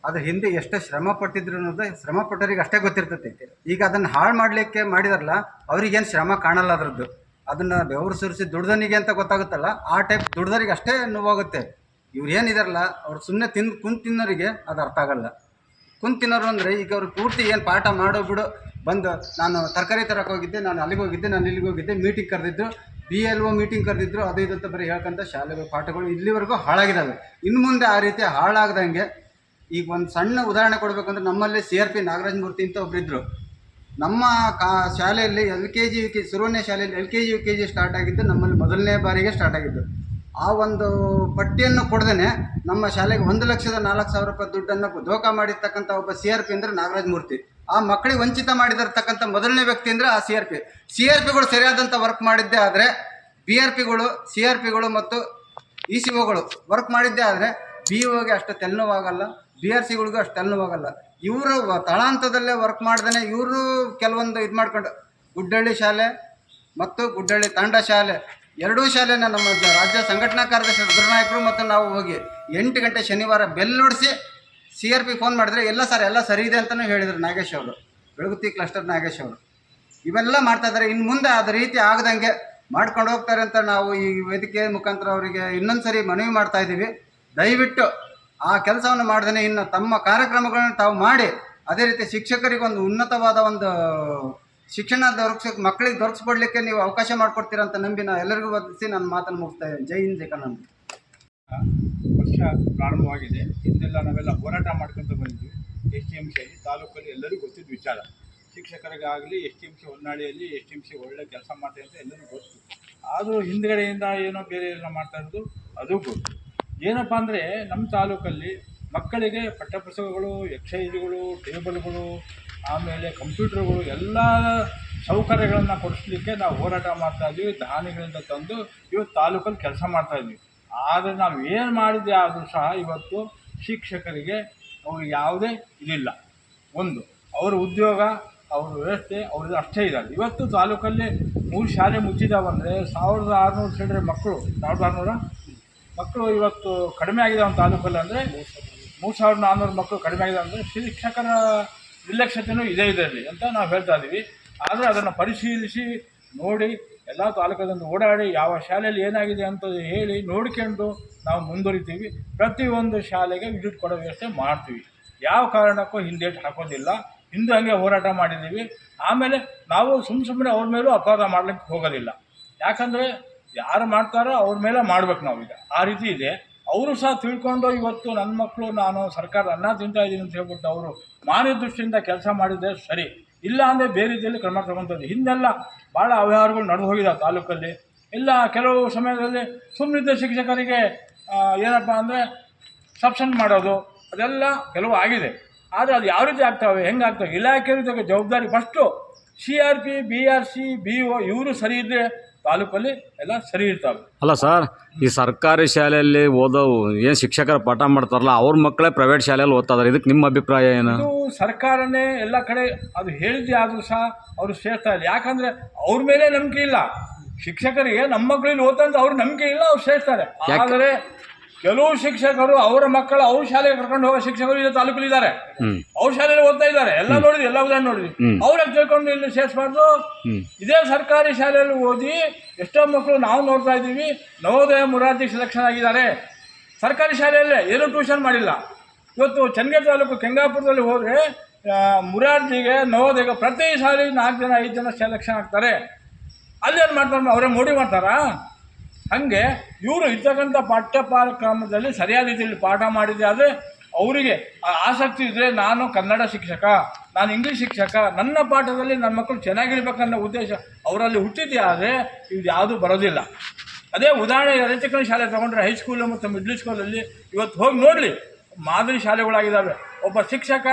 ಅದ್ರ ಹಿಂದೆ ಎಷ್ಟು ಶ್ರಮ ಪಟ್ಟಿದ್ರು ಅನ್ನೋದು ಶ್ರಮ ಪಟ್ಟೋರಿಗೆ ಅಷ್ಟೇ ಗೊತ್ತಿರ್ತೈತಿ. ಈಗ ಅದನ್ನು ಹಾಳು ಮಾಡಲಿಕ್ಕೆ ಮಾಡಿದಾರಲ್ಲ, ಅವ್ರಿಗೇನು ಶ್ರಮ ಕಾಣಲ್ಲ ಅದರದ್ದು. ಅದನ್ನು ಬೆವರು ಸುರಿಸಿ ದುಡ್ದನಿಗೆ ಅಂತ ಗೊತ್ತಾಗುತ್ತಲ್ಲ, ಆ ಟೈಪ್ ದುಡ್ದರಿಗೆ ಅಷ್ಟೇ ನೋವಾಗುತ್ತೆ. ಇವ್ರು ಏನಿದಾರಲ್ಲ, ಅವ್ರು ಸುಮ್ಮನೆ ತಿಂದು, ಕುಂತು ತಿನ್ನೋರಿಗೆ ಅದು ಅರ್ಥ ಆಗಲ್ಲ. ಕುಂತು ತಿನ್ನೋರು ಅಂದರೆ ಈಗ ಅವ್ರು ಪೂರ್ತಿ ಏನು ಪಾಠ ಮಾಡೋ ಬಿಡು, ಬಂದು ನಾನು ತರಕಾರಿ ತರಕ್ಕೆ ಹೋಗಿದ್ದೆ, ನಾನು ಅಲ್ಲಿಗೆ ಹೋಗಿದ್ದೆ, ನಾನು ಇಲ್ಲಿಗೆ ಹೋಗಿದ್ದೆ ಮೀಟಿಂಗ್ ಕರೆದಿದ್ರು ಬಿ ಎಲ್ ಒ ಮೀಟಿಂಗ್ ಕರೆದಿದ್ರು, ಅದು ಇದು ಅಂತ ಬರೀ ಹೇಳ್ಕೊಂತ ಶಾಲೆಗಳ ಪಾಠಗಳು ಇಲ್ಲಿವರೆಗೂ ಹಾಳಾಗಿದ್ದಾವೆ ಇನ್ನು ಮುಂದೆ ಆ ರೀತಿ ಹಾಳಾಗ್ದಂಗೆ ಈಗ ಒಂದು ಸಣ್ಣ ಉದಾಹರಣೆ ಕೊಡಬೇಕಂದ್ರೆ ನಮ್ಮಲ್ಲಿ C R P Nagaraj Murthy ಅಂತ ಒಬ್ಬರಿದ್ದರು ನಮ್ಮ ಕಾ ಶಾಲೆಯಲ್ಲಿ L K G, U K ಸುರುವನ್ಯ ಶಾಲೆಯಲ್ಲಿ L K G, U K G start ಆಗಿದ್ದು ನಮ್ಮಲ್ಲಿ ಮೊದಲನೇ ಬಾರಿಗೆ ಸ್ಟಾರ್ಟ್ ಆಗಿದ್ದು. ಆ ಒಂದು ಪಟ್ಟಿಯನ್ನು ಕೊಡ್ದೇ ನಮ್ಮ ಶಾಲೆಗೆ ಒಂದು ಲಕ್ಷದ ನಾಲ್ಕು ಸಾವಿರ ರೂಪಾಯಿ ದುಡ್ಡನ್ನು ದೋಖ ಮಾಡಿರ್ತಕ್ಕಂಥ ಒಬ್ಬ ಸಿ ಆರ್ ಪಿ ಅಂದರೆ ನಾಗರಾಜ್ ಮೂರ್ತಿ. ಆ ಮಕ್ಕಳಿಗೆ ವಂಚಿತ ಮಾಡಿದಿರ್ತಕ್ಕಂಥ ಮೊದಲನೇ ವ್ಯಕ್ತಿ ಅಂದರೆ ಆ C R P. C R ಪಿಗಳು ಸರಿಯಾದಂಥ ವರ್ಕ್ ಮಾಡಿದ್ದೇ ಆದರೆ ಬಿ ಆರ್ ಪಿಗಳು, ಸಿ ಆರ್ ಪಿಗಳು ಮತ್ತು ಇ ಸಿ ಒಗಳು ವರ್ಕ್ ಮಾಡಿದ್ದೇ ಆದರೆ ಬಿ ಒಗೆ ಅಷ್ಟು ತೆಲ್ಲುವಾಗಲ್ಲ ಬಿ ಆರ್ ಸಿಗಳಿಗೂ ಅಷ್ಟು ತೆಲ್ಲುವಾಗಲ್ಲ ಇವರು ತಳಾಂತದಲ್ಲೇ ವರ್ಕ್ ಮಾಡ್ದೇ ಇವರು ಕೆಲವೊಂದು ಇದು ಮಾಡ್ಕೊಂಡು, ಗುಡ್ಡಳ್ಳಿ ಶಾಲೆ ಮತ್ತು ಗುಡ್ಡಳ್ಳಿ ತಾಂಡ ಶಾಲೆ. ಎರಡೂ ಶಾಲೆನ ನಮ್ಮ ರಾಜ್ಯ ಸಂಘಟನಾ ಕಾರ್ಯದರ್ಶಿ ರುದ್ರನಾಯಕರು ಮತ್ತು ನಾವು ಹೋಗಿ ಎಂಟು ಗಂಟೆ ಶನಿವಾರ ಬೆಲ್ ನುಡಿಸಿ ಸಿ ಆರ್ ಪಿ ಫೋನ್ ಮಾಡಿದ್ರೆ ಎಲ್ಲ ಸರ್, ಎಲ್ಲ ಸರಿ ಇದೆ ಅಂತಲೂ ಹೇಳಿದರು ನಾಗೇಶ್ ಅವರು. ಬೆಳಗುತ್ತಿ ಕ್ಲಸ್ಟರ್ ನಾಗೇಶ್ ಅವರು. ಇವೆಲ್ಲ ಮಾಡ್ತಾ ಇದ್ದಾರೆ ಇನ್ನು ಮುಂದೆ ಅದ ರೀತಿ ಆಗದಂಗೆ ಮಾಡ್ಕೊಂಡು ಹೋಗ್ತಾರೆ ಅಂತ ನಾವು ಈ ವೇದಿಕೆ ಮುಖಾಂತರ ಅವರಿಗೆ ಇನ್ನೊಂದು ಸರಿ ಮನವಿ ಮಾಡ್ತಾ ಇದ್ದೀವಿ ದಯವಿಟ್ಟು ಆ ಕೆಲಸವನ್ನು ಮಾಡಿದ್ರೆ ಇನ್ನು ತಮ್ಮ ಕಾರ್ಯಕ್ರಮಗಳನ್ನು ತಾವು ಮಾಡಿ, ಅದೇ ರೀತಿ ಶಿಕ್ಷಕರಿಗೆ ಒಂದು ಉನ್ನತವಾದ ಒಂದು ಶಿಕ್ಷಣ ದೊರಕಿಸ, ಮಕ್ಕಳಿಗೆ ದೊರಕಿಸ್ಕೊಡ್ಲಿಕ್ಕೆ ನೀವು ಅವಕಾಶ ಮಾಡಿಕೊಡ್ತೀರ ಅಂತ ನಂಬಿ ನಾನು ಎಲ್ಲರಿಗೂ ಒದಗಿಸಿ ನನ್ನ ಮಾತನ್ನು ಮುಗಿಸ್ತಾ ಇದ್ದೇನೆ. ಜೈ ಹಿಂದ್, ಜೈ ಕನ್ನಡ ವರ್ಷ ಪ್ರಾರಂಭವಾಗಿದೆ. ಹಿಂದೆಲ್ಲ ನಾವೆಲ್ಲ ಹೋರಾಟ ಮಾಡ್ಕೊಂತ ಬಂದ್ವಿ. ಎಸ್ ಟಿ ಎಂ ಸಿಯಲ್ಲಿ ತಾಲೂಕಲ್ಲಿ ಎಲ್ಲರಿಗೂ ಗೊತ್ತಿದ್ದ ವಿಚಾರ. ಶಿಕ್ಷಕರಿಗಾಗಲಿ ಎಸ್ ಟಿ ಎಂ ಸಿ ಹೊನ್ನಾಳಿಯಲ್ಲಿ ಎಸ್ ಟಿ ಎಂ ಸಿ ಒಳ್ಳೆ ಕೆಲಸ ಮಾಡ್ತಾರೆ ಅಂತ ಎಲ್ಲರಿಗೂ ಗೊತ್ತು. ಆದರೂ ಹಿಂದ್ಗಡೆಯಿಂದ ಏನೋ ಬೇರೆ ಎಲ್ಲ ಮಾಡ್ತಾ ಇರೋದು, ಅದು ಗೊತ್ತು. ಏನಪ್ಪ ಅಂದರೆ ನಮ್ಮ ತಾಲೂಕಲ್ಲಿ ಮಕ್ಕಳಿಗೆ ಪಠ್ಯಪುಸ್ತಕಗಳು, ಎಕ್ಸೈಜ್ಗಳು, ಟೇಬಲ್ಗಳು, ಆಮೇಲೆ ಕಂಪ್ಯೂಟರ್ಗಳು ಎಲ್ಲ ಸೌಕರ್ಯಗಳನ್ನು ಕೊಡಿಸ್ಲಿಕ್ಕೆ ನಾವು ಹೋರಾಟ ಮಾಡ್ತಾ ಇದ್ದೀವಿ ದಾನಿಗಳಿಂದ ತಂದು ಇವತ್ತು ತಾಲೂಕಲ್ಲಿ ಕೆಲಸ ಮಾಡ್ತಾ ಇದ್ದೀವಿ ಆದರೆ ನಾವು ಏನು ಮಾಡಿದ್ದೆ ಆದರೂ ಸಹ ಇವತ್ತು ಶಿಕ್ಷಕರಿಗೆ ಅವ್ರಿಗೆ ಯಾವುದೇ ಇದಿಲ್ಲ. ಒಂದು, ಅವರ ಉದ್ಯೋಗ, ಅವ್ರ ವ್ಯವಸ್ಥೆ ಅವ್ರದ್ದು ಅಷ್ಟೇ ಇದ್ದಾರೆ ಇವತ್ತು ತಾಲೂಕಲ್ಲಿ ಮೂರು ಶಾಲೆ ಮುಚ್ಚಿದಾವಂದರೆ ಸಾವಿರದ ಆರುನೂರು ಸೆಂಟ್ರೆ ಮಕ್ಕಳು, ಸಾವಿರದ ಆರುನೂರ ಮಕ್ಕಳು ಇವತ್ತು ಕಡಿಮೆ ಆಗಿದೆ ಒಂದು ತಾಲೂಕಲ್ಲಿ ಅಂದರೆ ಮೂರು ಸಾವಿರದ ನಾನ್ನೂರು ಮಕ್ಕಳು ಕಡಿಮೆ ಆಗಿದೆ ಅಂದರೆ ಶಿಕ್ಷಕರ ನಿರ್ಲಕ್ಷ್ಯತೆಯೂ ಇದೆ ಇದರಲ್ಲಿ ಅಂತ ನಾವು ಹೇಳ್ತಾ ಇದ್ದೀವಿ. ಆದರೆ ಅದನ್ನು ಪರಿಶೀಲಿಸಿ ನೋಡಿ ಎಲ್ಲ ತಾಲೂಕದಿಂದ ಓಡಾಡಿ ಯಾವ ಶಾಲೆಯಲ್ಲಿ ಏನಾಗಿದೆ ಅಂತ ಹೇಳಿ ನೋಡ್ಕೊಂಡು ನಾವು ಮುಂದುವರಿತೀವಿ. ಪ್ರತಿಯೊಂದು ಶಾಲೆಗೆ ವಿದ್ಯುತ್ ಕೊಡೋ ವ್ಯವಸ್ಥೆ ಮಾಡ್ತೀವಿ. ಯಾವ ಕಾರಣಕ್ಕೂ ಹಿಂದೇಟು ಹಾಕೋದಿಲ್ಲ. ಹಿಂದೆ ಹಂಗೆ ಹೋರಾಟ ಮಾಡಿದ್ದೀವಿ. ಆಮೇಲೆ ನಾವು ಸುಮ್ಮ ಸುಮ್ಮನೆ ಅವ್ರ ಮೇಲೂ ಅಪರಾಧ ಮಾಡಲಿಕ್ಕೆ ಹೋಗೋದಿಲ್ಲ. ಯಾಕಂದರೆ ಯಾರು ಮಾಡ್ತಾರೋ ಅವ್ರ ಮೇಲೆ ಮಾಡ್ಬೇಕು ನಾವೀಗ ಆ ರೀತಿ ಇದೆ. ಅವರು ಸಹ ತಿಳ್ಕೊಂಡು ಇವತ್ತು ನನ್ನ ಮಕ್ಕಳು ನಾನು ಸರ್ಕಾರ ಅನ್ನ ತಿಂತಾ ಇದ್ದೀನಿ ಅಂತ ಹೇಳ್ಬಿಟ್ಟು ಅವರು ಮಾನ್ಯ ದೃಷ್ಟಿಯಿಂದ ಕೆಲಸ ಮಾಡಿದ್ರೆ ಸರಿ. ಇಲ್ಲ ಅಂದರೆ ಬೇರೆ ರೀತಿಯಲ್ಲಿ ಕ್ರಮ ತಗೊತದ್ದು ಹಿಂದೆಲ್ಲ ಭಾಳ ಅವ್ಯವಹಾರಗಳು ನಡೆದು ಹೋಗಿದ್ದಾವೆ ತಾಲೂಕಲ್ಲಿ. ಇಲ್ಲ ಕೆಲವು ಸಮಯದಲ್ಲಿ ಸುಮ್ಮನಿದ್ದ ಶಿಕ್ಷಕರಿಗೆ ಏನಪ್ಪ ಅಂದರೆ ಸಬ್ಸೆಂಟ್ ಮಾಡೋದು, ಅದೆಲ್ಲ ಕೆಲವು ಆಗಿದೆ. ಆದರೆ ಅದು ಯಾವ ರೀತಿ ಆಗ್ತವೆ ಹೆಂಗೆ ಆಗ್ತವೆ ಇಲಾಖೆ ಜವಾಬ್ದಾರಿ first C R P, B R C, B O ಇವರು ಸರಿ ಇದ್ದರೆ ತಾಲೂಕಲ್ಲಿ ಎಲ್ಲ ಸರಿ ಇರ್ತಾವೆ. ಅಲ್ಲ ಸರ್ ಈ ಸರ್ಕಾರಿ ಶಾಲೆಯಲ್ಲಿ ಓದೋ ಏನು ಶಿಕ್ಷಕರು ಪಾಠ ಮಾಡ್ತಾರಲ್ಲ ಅವ್ರ ಮಕ್ಕಳೇ ಪ್ರೈವೇಟ್ ಶಾಲೆಯಲ್ಲಿ ಓದ್ತಾರೆ ಇದಾರೆ ಇದಕ್ಕೆ ನಿಮ್ಮ ಅಭಿಪ್ರಾಯ ಏನು? ಇದು ಸರ್ಕಾರನೇ ಎಲ್ಲ ಕಡೆ ಅದು ಹೇಳಿದ್ದೆ ಆದರೂ ಸಹ ಅವರು ಸೇರ್ತಾ ಇಲ್ಲ. ಯಾಕಂದರೆ ಅವ್ರ ಮೇಲೆ ನಂಬಿಕೆ ಇಲ್ಲ. ಶಿಕ್ಷಕರಿಗೆ ನಮ್ಮ ಓದ್ತಾ ಓದ್ತಂತ ಅವ್ರ ನಂಬಿಕೆ ಇಲ್ಲ ಅವ್ರು ಸೇರ್ತಾರೆ. ಯಾಕೆ? ಆದರೆ ಕೆಲವು ಶಿಕ್ಷಕರು ಅವರ ಮಕ್ಕಳು ಅವ್ರ ಶಾಲೆಗೆ ಕರ್ಕೊಂಡು ಹೋಗೋ ಶಿಕ್ಷಕರು ಇಲ್ಲಿ ತಾಲೂಕಲ್ಲಿ ಇದ್ದಾರೆ ಹ್ಮ್. ಅವ್ರ ಶಾಲೆಯಲ್ಲಿ ಓದ್ತಾ ಇದ್ದಾರೆ. ಎಲ್ಲ ನೋಡಿದ್ವಿ ಎಲ್ಲ ಉದಾಹರಣೆ ನೋಡಿದ್ವಿ. ಅವ್ರಾಗ ತಿಳ್ಕೊಂಡು ಇಲ್ಲಿ ಸೇರಿಸಬಾರ್ದು. ಇದೇ ಸರ್ಕಾರಿ ಶಾಲೆಯಲ್ಲಿ ಓದಿ ಎಷ್ಟೋ ಮಕ್ಕಳು ನಾವು ನೋಡ್ತಾ ಇದ್ದೀವಿ ನವೋದಯ ಮುರಾರ್ಜಿ ಸೆಲೆಕ್ಷನ್ ಆಗಿದ್ದಾರೆ. ಸರ್ಕಾರಿ ಶಾಲೆಯಲ್ಲೇ ಏನು ಟ್ಯೂಷನ್ ಮಾಡಿಲ್ಲ. ಇವತ್ತು ಚನ್ನಗಿರಿ ತಾಲೂಕು ಕೆಂಗಾಪುರದಲ್ಲಿ ಹೋದರೆ ಮುರಾರ್ಜಿಗೆ ನವೋದಯ ಪ್ರತಿ ಸಾಲಿ ನಾಲ್ಕು ಜನ ಐದು ಜನ ಸೆಲೆಕ್ಷನ್ ಆಗ್ತಾರೆ. ಅಲ್ಲೇನು ಮಾಡ್ತಾರೆ? ಅವರೇ ಮೋಡಿ ಮಾಡ್ತಾರಾ? ಹಾಗೆ ಇವರು ಇರ್ತಕ್ಕಂಥ ಪಾಠ್ಯಪಾಠಕ್ರಮದಲ್ಲಿ ಸರಿಯಾದ ರೀತಿಯಲ್ಲಿ ಪಾಠ ಮಾಡಿದೆ ಆದರೆ ಅವರಿಗೆ ಆಸಕ್ತಿ ಇದ್ದರೆ ನಾನು ಕನ್ನಡ ಶಿಕ್ಷಕ, ನಾನು ಇಂಗ್ಲೀಷ್ ಶಿಕ್ಷಕ, ನನ್ನ ಪಾಠದಲ್ಲಿ ನನ್ನ ಮಕ್ಕಳು ಚೆನ್ನಾಗಿರ್ಬೇಕನ್ನೋ ಉದ್ದೇಶ ಅವರಲ್ಲಿ ಹುಟ್ಟಿದೆ ಆದರೆ ಇದು ಯಾವುದೂ ಬರೋದಿಲ್ಲ. ಅದೇ ಉದಾಹರಣೆ ರಚಕನ ಶಾಲೆ ತೊಗೊಂಡ್ರೆ ಹೈಸ್ಕೂಲು ಮತ್ತು ಮಿಡ್ಲ್ ಸ್ಕೂಲಲ್ಲಿ ಇವತ್ತು ಹೋಗಿ ನೋಡಲಿ, ಮಾದರಿ ಶಾಲೆಗಳಾಗಿದ್ದಾವೆ ಒಬ್ಬ ಶಿಕ್ಷಕ,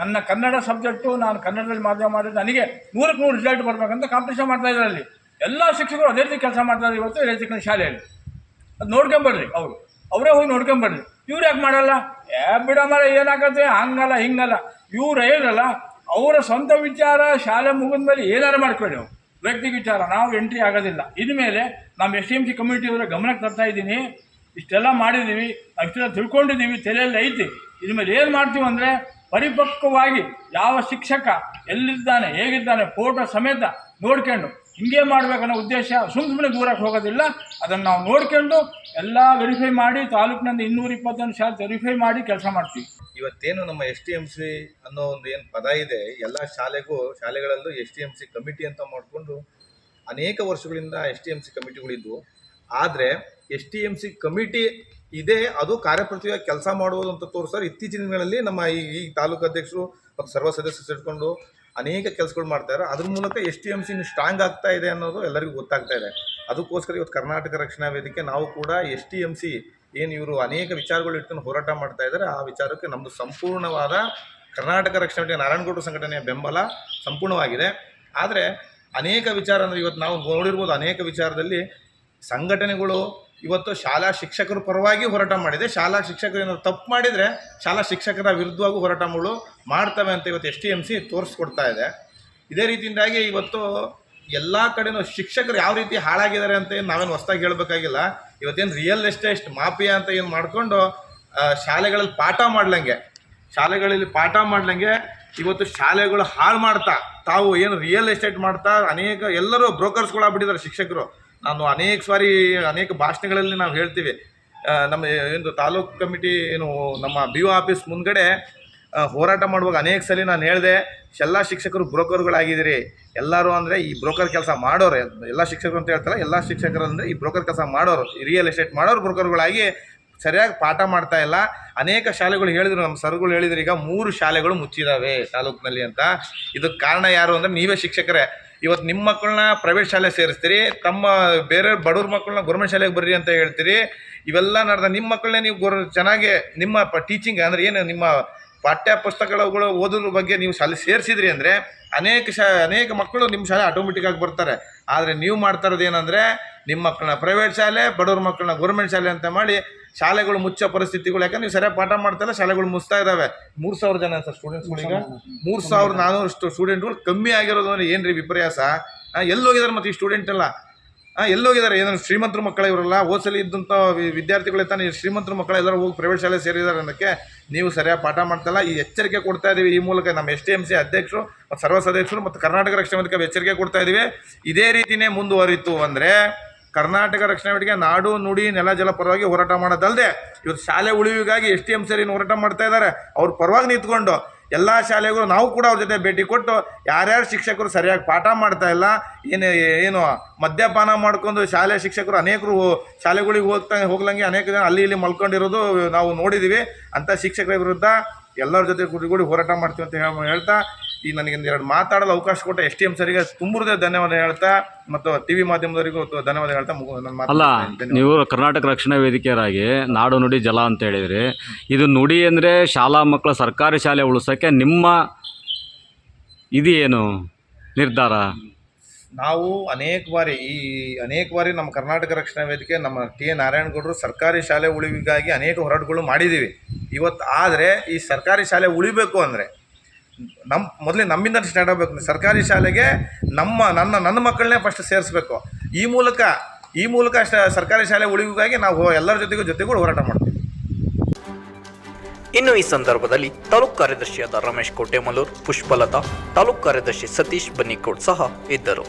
ನನ್ನ ಕನ್ನಡ ಸಬ್ಜೆಕ್ಟು ನಾನು ಕನ್ನಡದಲ್ಲಿ ಮಾಧ್ಯಮ ಮಾಡಿದ್ರೆ ನನಗೆ ನೂರಕ್ಕೆ ನೂರು ರಿಸಲ್ಟ್ ಬರಬೇಕಂತ ಕಾಂಪಿಟೇಷನ್ ಮಾಡ್ತಾ ಅಲ್ಲಿ. ಎಲ್ಲ ಶಿಕ್ಷಕರು ಅದೇ ರೀತಿ ಕೆಲಸ ಮಾಡ್ತಾರೆ ಇವತ್ತು ರೈತಕನ ಶಾಲೆಯಲ್ಲಿ. ಅದು ನೋಡ್ಕೊಂಬರ್ರಿ ಅವರು. ಅವರೇ ಹೋಗಿ ನೋಡ್ಕೊಂಬರ್ರಿ ಇವ್ರು ಯಾಕೆ ಮಾಡಲ್ಲ? ಏ ಬಿಡ ಮರ ಏನಾಗತ್ತೆ? ಹಂಗಲ್ಲ, ಹಿಂಗಲ್ಲ. ಇವ್ರು ಹೇಳಲ್ಲ ಅವರ ಸ್ವಂತ ವಿಚಾರ ಶಾಲೆ ಮುಗಿದ ಮೇಲೆ ಏನಾರು ಮಾಡ್ಕೊಳ್ಳಿ ಅವ್ರು. ವ್ಯಕ್ತಿ ವಿಚಾರ, ನಾವು ಎಂಟ್ರಿ ಆಗೋದಿಲ್ಲ. ಇನ್ಮೇಲೆ ನಮ್ಮ ಎಸ್ ಎಂ ಸಿ ಕಮ್ಯುನಿಟಿಯವರ ಗಮನಕ್ಕೆ ತರ್ತಾ ಇದ್ದೀನಿ. ಇಷ್ಟೆಲ್ಲ ಮಾಡಿದ್ದೀವಿ ಅಷ್ಟೆಲ್ಲ ತಿಳ್ಕೊಂಡಿದ್ದೀವಿ ತಲೆಯಲ್ಲಿ ಐತಿ. ಇನ್ಮೇಲೆ ಏನು ಮಾಡ್ತೀವಿ ಅಂದರೆ, ಪರಿಪಕ್ವವಾಗಿ ಯಾವ ಶಿಕ್ಷಕ ಎಲ್ಲಿದ್ದಾನೆ, ಹೇಗಿದ್ದಾನೆ, ಫೋಟೋ ಸಮೇತ ನೋಡ್ಕೊಂಡು ಹಿಂಗೆ ಮಾಡಬೇಕನ್ನೋ ಉದ್ದೇಶ ಸುಮ್ಮ ಸುಮ್ಮನೆ ದೂರಕ್ಕೆ ಹೋಗೋದಿಲ್ಲ. ಅದನ್ನು ನಾವು ನೋಡ್ಕೊಂಡು ಎಲ್ಲ ವೆರಿಫೈ ಮಾಡಿ ತಾಲೂಕಿನಿಂದ ಇನ್ನೂರ ಇಪ್ಪತ್ತೊಂದು ಶಾಲೆ ವೆರಿಫೈ ಮಾಡಿ ಕೆಲಸ ಮಾಡ್ತೀವಿ. ಇವತ್ತೇನು ನಮ್ಮ ಎಸ್ ಟಿ ಎಂ ಸಿ ಅನ್ನೋ ಒಂದು ಏನು ಪದ ಇದೆ, ಎಲ್ಲ ಶಾಲೆಗೂ, ಶಾಲೆಗಳಲ್ಲೂ S T M C committee ಅಂತ ಮಾಡಿಕೊಂಡು ಅನೇಕ ವರ್ಷಗಳಿಂದ ಎಸ್ ಟಿ ಎಂ ಸಿ ಕಮಿಟಿಗಳಿದ್ವು ಆದರೆ S T M C committee ಇದೆ, ಅದು ಕಾರ್ಯಪ್ರತಿಯಾಗಿ ಕೆಲಸ ಮಾಡುವುದು ಅಂತ ತೋರಿಸ್ತಾರೆ ಇತ್ತೀಚಿನ ದಿನಗಳಲ್ಲಿ ನಮ್ಮ ಈ ಈ ತಾಲೂಕು ಅಧ್ಯಕ್ಷರು ಮತ್ತು ಸರ್ವ ಸದಸ್ಯರು ಸೇರಿಕೊಂಡು ಅನೇಕ ಕೆಲಸಗಳು ಮಾಡ್ತಾರೆ ಅದ್ರ ಮೂಲಕ S T M C strong ಆಗ್ತಾ ಇದೆ ಅನ್ನೋದು ಎಲ್ಲರಿಗೂ ಗೊತ್ತಾಗ್ತಾ ಇದೆ. ಅದಕ್ಕೋಸ್ಕರ ಇವತ್ತು ಕರ್ನಾಟಕ ರಕ್ಷಣಾ ವೇದಿಕೆ, ನಾವು ಕೂಡ ಎಸ್ ಟಿ ಎಂ ಸಿ ಏನು ಇವರು ಅನೇಕ ವಿಚಾರಗಳು ಇಟ್ಕೊಂಡು ಹೋರಾಟ ಮಾಡ್ತಾ ಇದ್ದಾರೆ ಆ ವಿಚಾರಕ್ಕೆ ನಮ್ಮದು ಸಂಪೂರ್ಣವಾದ ಕರ್ನಾಟಕ ರಕ್ಷಣಾ ನಾರಾಯಣಗೌಡ ಸಂಘಟನೆಯ ಬೆಂಬಲ ಸಂಪೂರ್ಣವಾಗಿದೆ. ಆದರೆ ಅನೇಕ ವಿಚಾರ ಅಂದರೆ ಇವತ್ತು ನಾವು ನೋಡಿರ್ಬೋದು ಅನೇಕ ವಿಚಾರದಲ್ಲಿ ಸಂಘಟನೆಗಳು ಇವತ್ತು ಶಾಲಾ ಶಿಕ್ಷಕರ ಪರವಾಗಿ ಹೋರಾಟ ಮಾಡಿದೆ. ಶಾಲಾ ಶಿಕ್ಷಕರು ಏನಾದ್ರು ತಪ್ಪು ಮಾಡಿದರೆ ಶಾಲಾ ಶಿಕ್ಷಕರ ವಿರುದ್ಧವಾಗೂ ಹೋರಾಟಗಳು ಮಾಡ್ತವೆ ಅಂತ ಇವತ್ತು ಎಸ್ ಟಿ ಎಂ ಸಿ ತೋರಿಸ್ಕೊಡ್ತಾ ಇದೆ. ಇದೇ ರೀತಿಯಿಂದಾಗಿ ಇವತ್ತು ಎಲ್ಲ ಕಡೆನೂ ಶಿಕ್ಷಕರು ಯಾವ ರೀತಿ ಹಾಳಾಗಿದ್ದಾರೆ ಅಂತ ಏನು ನಾವೇನು ಹೊಸ್ದಾಗಿ ಹೇಳಬೇಕಾಗಿಲ್ಲ. ಇವತ್ತೇನು ರಿಯಲ್ ಎಸ್ಟೇಟ್ ಮಾಫಿಯಾ ಅಂತ ಏನು ಮಾಡಿಕೊಂಡು ಶಾಲೆಗಳಲ್ಲಿ ಪಾಠ ಮಾಡ್ಲಂಗೆ. ಶಾಲೆಗಳಲ್ಲಿ ಪಾಠ ಮಾಡ್ಲಂಗೆ ಇವತ್ತು ಶಾಲೆಗಳು ಹಾಳು ಮಾಡ್ತಾ. ತಾವು ಏನು ರಿಯಲ್ ಎಸ್ಟೇಟ್ ಮಾಡ್ತಾ, ಅನೇಕ ಎಲ್ಲರೂ ಬ್ರೋಕರ್ಸ್ಗಳಾಗ್ಬಿಟ್ಟಿದ್ದಾರೆ ಶಿಕ್ಷಕರು. ನಾನು ಅನೇಕ ಸಾರಿ, ಅನೇಕ ಭಾಷಣಗಳಲ್ಲಿ ನಾವು ಹೇಳ್ತೀವಿ. ನಮ್ಮ ಏನು ತಾಲೂಕು ಕಮಿಟಿ, ಏನು ನಮ್ಮ ಬಿ ಒ ಆಫೀಸ್ ಮುಂದ್ಗಡೆ ಹೋರಾಟ ಮಾಡುವಾಗ ಅನೇಕ ಸಲ ನಾನು ಹೇಳಿದೆ, ಎಲ್ಲ ಶಿಕ್ಷಕರು ಬ್ರೋಕರ್ಗಳಾಗಿದ್ದೀರಿ. ಎಲ್ಲರೂ ಅಂದರೆ ಈ ಬ್ರೋಕರ್ ಕೆಲಸ ಮಾಡೋರು. ಎಲ್ಲ ಶಿಕ್ಷಕರು ಅಂತ ಹೇಳ್ತಾರೆ ಎಲ್ಲ ಶಿಕ್ಷಕರು ಅಂದರೆ ಈ ಬ್ರೋಕರ್ ಕೆಲಸ ಮಾಡೋರು. ರಿಯಲ್ ಎಸ್ಟೇಟ್ ಮಾಡೋರು ಬ್ರೋಕರ್ಗಳಾಗಿ ಸರಿಯಾಗಿ ಪಾಠ ಮಾಡ್ತಾ ಇಲ್ಲ. ಅನೇಕ ಶಾಲೆಗಳು ಹೇಳಿದ್ರು, ನಮ್ಮ ಸರ್ಗಳು ಹೇಳಿದ್ರು, ಈಗ ಮೂರು ಶಾಲೆಗಳು ಮುಚ್ಚಿದಾವೆ ತಾಲೂಕಿನಲ್ಲಿ ಅಂತ. ಇದಕ್ಕೆ ಕಾರಣ ಯಾರು ಅಂದರೆ ನೀವೇ ಶಿಕ್ಷಕರೇ. ಇವತ್ತು ನಿಮ್ಮ ಮಕ್ಕಳನ್ನ ಪ್ರೈವೇಟ್ ಶಾಲೆ ಸೇರಿಸ್ತೀರಿ, ತಮ್ಮ ಬೇರೆ ಬಡವ್ರ ಮಕ್ಕಳನ್ನ ಗೌರ್ಮೆಂಟ್ ಶಾಲೆಗೆ ಬರ್ರಿ ಅಂತ ಹೇಳ್ತೀರಿ. ಇವೆಲ್ಲ ನಡೆದ ನಿಮ್ಮ ಮಕ್ಕಳನ್ನೇ ನೀವು ಗೊರ್, ಚೆನ್ನಾಗಿ ನಿಮ್ಮ ಪ ಟೀಚಿಂಗ್ ಅಂದರೆ ಏನು, ನಿಮ್ಮ ಪಾಠ್ಯ ಪುಸ್ತಕಗಳು ಓದೋದ್ರ ಬಗ್ಗೆ ನೀವು ಶಾಲೆ ಸೇರಿಸಿದ್ರಿ ಅಂದರೆ ಅನೇಕ ಶಾ, ಅನೇಕ ಮಕ್ಕಳು ನಿಮ್ಮ ಶಾಲೆ ಆಟೋಮೆಟಿಕ್ಕಾಗಿ ಬರ್ತಾರೆ. ಆದರೆ ನೀವು ಮಾಡ್ತಾ ಇರೋದು ಏನಂದರೆ, ನಿಮ್ಮ ಮಕ್ಕಳನ್ನ ಪ್ರೈವೇಟ್ ಶಾಲೆ, ಬಡವ್ರ ಮಕ್ಕಳನ್ನ ಗೌರ್ಮೆಂಟ್ ಶಾಲೆ ಅಂತ ಮಾಡಿ ಶಾಲೆಗಳು ಮುಚ್ಚೋ ಪರಿಸ್ಥಿತಿಗಳು ಯಾಕಂದ್ರೆ ನೀವು ಸರಿಯಾಗಿ ಪಾಠ ಮಾಡ್ತಾಯಿಲ್ಲ ಶಾಲೆಗಳು ಮುಚ್ತಾ ಇದ್ದಾವೆ ಮೂರು ಸಾವಿರ ಜನ ಸರ್ ಸ್ಟೂಡೆಂಟ್ಸ್ಗಳೀಗ ಮೂರು ಸಾವಿರದ ನಾನೂರಷ್ಟು ಸ್ಟೂಡೆಂಟ್ಗಳು ಕಮ್ಮಿ ಆಗಿರೋದು ಅಂದರೆ ಏನು ರೀ ವಿಪರ್ಯಾಸ ಎಲ್ಲೋಗಿದ್ದಾರೆ ಮತ್ತು ಈ ಸ್ಟೂಡೆಂಟ್ ಎಲ್ಲ? ಎಲ್ಲೋಗಿದ್ದಾರೆ ಏನಾದ್ರು ಶ್ರೀಮಂತರ ಮಕ್ಕಳ ಇವರಲ್ಲ ಓಸಲಿ ಇದ್ದಂಥ ವಿದ್ಯಾರ್ಥಿಗಳೇ ತಾನೇ ಶ್ರೀಮಂತರ ಮಕ್ಕಳ ಎಲ್ಲರೂ ಹೋಗಿ ಪ್ರೈವೇಟ್ ಶಾಲೆ ಸೇರಿದ್ದಾರೆ ಅನ್ನೋಕ್ಕೆ ನೀವು ಸರಿಯಾಗಿ ಪಾಠ ಮಾಡ್ತಲ್ಲ ಈ ಎಚ್ಚರಿಕೆ ಕೊಡ್ತಾ ಇದ್ದೀವಿ ಈ ಮೂಲಕ ನಮ್ಮ ಎಸ್ ಟಿ ಎಂ ಸಿ ಅಧ್ಯಕ್ಷರು ಮತ್ತು ಸರ್ವ ಸದಸ್ಯರು ಮತ್ತು ಕರ್ನಾಟಕ ರಕ್ಷಣಾ ವೇದಿಕೆ ಎಚ್ಚರಿಕೆ ಕೊಡ್ತಾ ಇದ್ದೀವಿ ಇದೇ ರೀತಿಯೇ ಮುಂದುವರಿತು ಅಂದರೆ ಕರ್ನಾಟಕ ರಕ್ಷಣಾ ವೇದಿಕೆ ನಾಡು, ನುಡಿ, ನೆಲ, ಜಲ ಪರವಾಗಿ ಹೋರಾಟ ಮಾಡೋದಲ್ಲದೆ ಇವತ್ತು ಶಾಲೆ ಉಳಿವಿಗಾಗಿ ಎಸ್ ಟಿ ಎಂ ಸರಿ ಹೋರಾಟ ಮಾಡ್ತಾ ಇದ್ದಾರೆ. ಅವ್ರ ಪರವಾಗಿ ನಿಂತ್ಕೊಂಡು ಎಲ್ಲ ಶಾಲೆಗಳು ನಾವು ಕೂಡ ಅವ್ರ ಜೊತೆ ಭೇಟಿ ಕೊಟ್ಟು ಯಾರ್ಯಾರು ಶಿಕ್ಷಕರು ಸರಿಯಾಗಿ ಪಾಠ ಮಾಡ್ತಾ ಇಲ್ಲ, ಏನು ಏನು ಮದ್ಯಪಾನ ಮಾಡ್ಕೊಂಡು ಶಾಲೆ ಶಿಕ್ಷಕರು ಅನೇಕರು ಶಾಲೆಗಳಿಗೆ ಹೋಗ್ತಾ, ಹೋಗ್ಲಂಗೆ ಅನೇಕ ಜನ ಅಲ್ಲಿ ಇಲ್ಲಿ ಮಲ್ಕೊಂಡಿರೋದು ನಾವು ನೋಡಿದ್ದೀವಿ ಅಂಥ ಶಿಕ್ಷಕರ ವಿರುದ್ಧ ಎಲ್ಲರ ಜೊತೆ ಕೂಡಿ ಹೋರಾಟ ಮಾಡ್ತೀವಿ ಅಂತ ಹೇಳಿ ಹೇಳ್ತಾ ಈ ನನಗೆ ಎರಡು ಮಾತಾಡಲು ಅವಕಾಶ ಕೊಟ್ಟ ಎಸ್ ಟಿ ಎಂ ಸರಿಗೆ ತುಂಬುದೇ ಧನ್ಯವಾದ ಹೇಳ್ತಾ ಮತ್ತು ಟಿ ವಿ ಮಾಧ್ಯಮದವರಿಗೂ ಧನ್ಯವಾದ ಹೇಳ್ತಾ ಅಲ್ಲ ನೀವು ಕರ್ನಾಟಕ ರಕ್ಷಣಾ ವೇದಿಕೆಯರಾಗಿ ನಾಡು ನುಡಿ ಜಲ ಅಂತ ಹೇಳಿದ್ರಿ. ಇದು ನುಡಿ ಅಂದರೆ ಶಾಲಾ ಮಕ್ಕಳ ಸರ್ಕಾರಿ ಶಾಲೆ ಉಳಿಸೋಕ್ಕೆ ನಿಮ್ಮ ಇದು ಏನು ನಿರ್ಧಾರ? ನಾವು ಅನೇಕ ಬಾರಿ ಈ ಅನೇಕ ಬಾರಿ ನಮ್ಮ ಕರ್ನಾಟಕ ರಕ್ಷಣಾ ವೇದಿಕೆ ನಮ್ಮ ಟಿ ಎ ನಾರಾಯಣಗೌಡರು ಸರ್ಕಾರಿ ಶಾಲೆ ಉಳಿವಿಗಾಗಿ ಅನೇಕ ಹೋರಾಟಗಳು ಮಾಡಿದ್ದೀವಿ. ಇವತ್ತು ಆದರೆ ಈ ಸರ್ಕಾರಿ ಶಾಲೆ ಉಳಿಬೇಕು ಅಂದರೆ ನಮ್ಮ ಮೊದಲೇ ನಮ್ಮಿಂದ ಸ್ಟಾರ್ಟ್ ಆಗಬೇಕು ಸರ್ಕಾರಿ ಶಾಲೆಗೆ ನಮ್ಮ, ನನ್ನ ನನ್ನ ಮಕ್ಕಳನ್ನೇ ಫಸ್ಟ್ ಸೇರಿಸ್ಬೇಕು. ಈ ಮೂಲಕ ಈ ಮೂಲಕ ಸರ್ಕಾರಿ ಶಾಲೆ ಉಳಿವಿಗಾಗಿ ನಾವು ಎಲ್ಲರ ಜೊತೆಗೂ ಜೊತೆಗೂ ಹೋರಾಟ ಮಾಡ್ತೀವಿ. ಇನ್ನು ಈ ಸಂದರ್ಭದಲ್ಲಿ ತಾಲೂಕು ಕಾರ್ಯದರ್ಶಿಯಾದ ರಮೇಶ್ ಕೋಟೆಮಲೂರ್ ಪುಷ್ಪಲತಾ, ತಾಲೂಕು ಕಾರ್ಯದರ್ಶಿ ಸತೀಶ್ ಬನ್ನಿಕೋಡ್ ಸಹ ಇದ್ದರು.